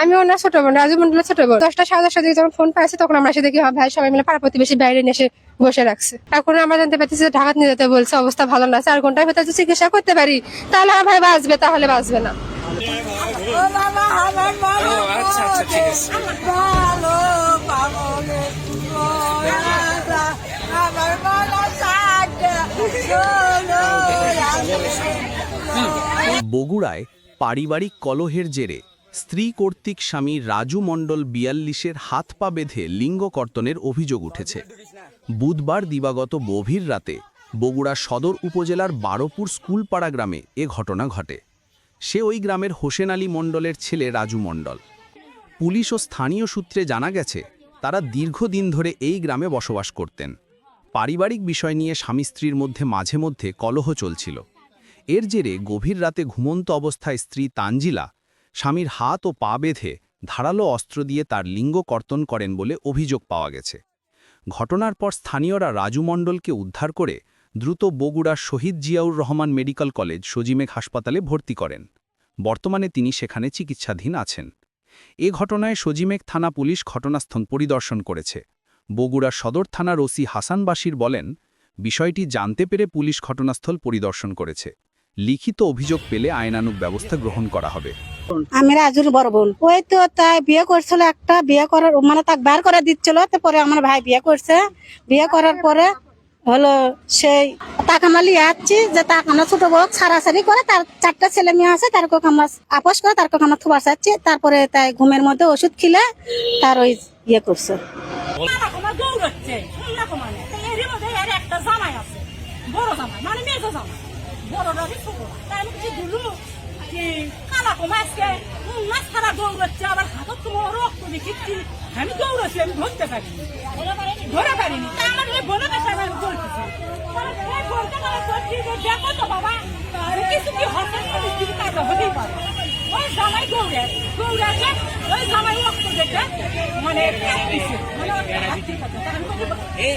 আমি ওনার ছোট বোন রাজু মন্ডলের ছোট বোন। দশটা সাড়ে দশটা দিকে যখন ফোন পাইছে তখন আমরা এসে দেখি হ্যাঁ ভাই সবাই মিলে পাড়া প্রতিবেশী বাইরে নিয়ে এসে বসে রাখছে। এখন আমরা জানতে পারতেছি যে ঢাকা নিয়ে যেতে বলছে অবস্থা ভালো না চার ঘণ্টার ভেতরে যদি চিকিৎসা করতে পারি তাহলে আমার ভাই বাঁচবে তাহলে বাঁচবে না। আচ্ছা, আচ্ছা, ঠিক আছে। বগুড়ায় পারিবারিক কলহের জেরে স্ত্রী কর্তৃক স্বামী রাজু মণ্ডল বিয়াল্লিশের হাত পা বেঁধে লিঙ্গ কর্তনের অভিযোগ উঠেছে। বুধবার দিবাগত গভীর রাতে বগুড়া সদর উপজেলার বারোপুর স্কুলপাড়া গ্রামে এ ঘটনা ঘটে। সে ওই গ্রামের হোসেন আলী মণ্ডলের ছেলে রাজু মণ্ডল। পুলিশ ও স্থানীয় সূত্রে জানা গেছে, তারা দীর্ঘদিন ধরে এই গ্রামে বসবাস করতেন। পারিবারিক বিষয় নিয়ে স্বামী স্ত্রীর মধ্যে মাঝে মধ্যে কলহ চলছিল। এর জেরে গভীর রাতে ঘুমন্ত অবস্থায় স্ত্রী তানজিলা স্বামীর হাত ও পা বেঁধে ধারালো অস্ত্র দিয়ে তার লিঙ্গ কর্তন করেন বলে অভিযোগ পাওয়া গেছে। ঘটনার পর স্থানীয়রা রাজু মণ্ডলকে উদ্ধার করে দ্রুত বগুড়ার শহীদ জিয়াউর রহমান মেডিকেল কলেজ সজিমেঘ হাসপাতালে ভর্তি করেন। বর্তমানে তিনি সেখানে চিকিৎসাধীন আছেন। এ ঘটনায় সজিমেঘ থানা পুলিশ ঘটনাস্থল পরিদর্শন করেছে। বগুড়া সদর থানার ওসি হাসান বাসির বলেন, বিষয়টি জানতে পেরে পুলিশ ঘটনাস্থল পরিদর্শন করেছে। লিখিত অভিযোগ পেলে আইনানুগ ব্যবস্থা গ্রহণ করা হবে। আমি রাজুর বড় বোন। ওই তো তাই বিয়ে করছিল একটা বিয়ে করার মানে তাকে বার করে দিচ্ছিল তারপরে আমার ভাই বিয়ে করছে। বিয়ে করার পরে হলো সেই তাকে আমরা লিয়ে আসছি যে তাকে আমরা ছোট বড় ছাড়াছাড়ি করে তার চারটা ছেলে মেয়ে আছে তার কোক আমরা আপোষ করে তার কোক আমরা থুবার চাচ্ছি। তারপরে তাই ঘুমের মধ্যে ওষুধ খিলে তার ওই ইয়ে করছে। মানে। তো এরই মধ্যে এর একটা জামাই আছে বড় জামাই মানে মেজো জামাই। তাই আমি কিছু কালা কমা আজকে মাছ খারাপ দৌড়চ্ছে আবার হাতত তোমার রক্ত দেখি আমি দৌড়াচ্ছি আমি ধরতে পারিনি। ধরে পারিনি? তা আমার ওই বোনের কাছে আমি পরে পারে যে দেখো তো বাবা কিছু কি হঠাৎ করে কিছু হতেই পারে। ওই জামাই দৌড়ে দৌড়াচ্ছে ওই জামাই রক্ত দেখে মানে মানে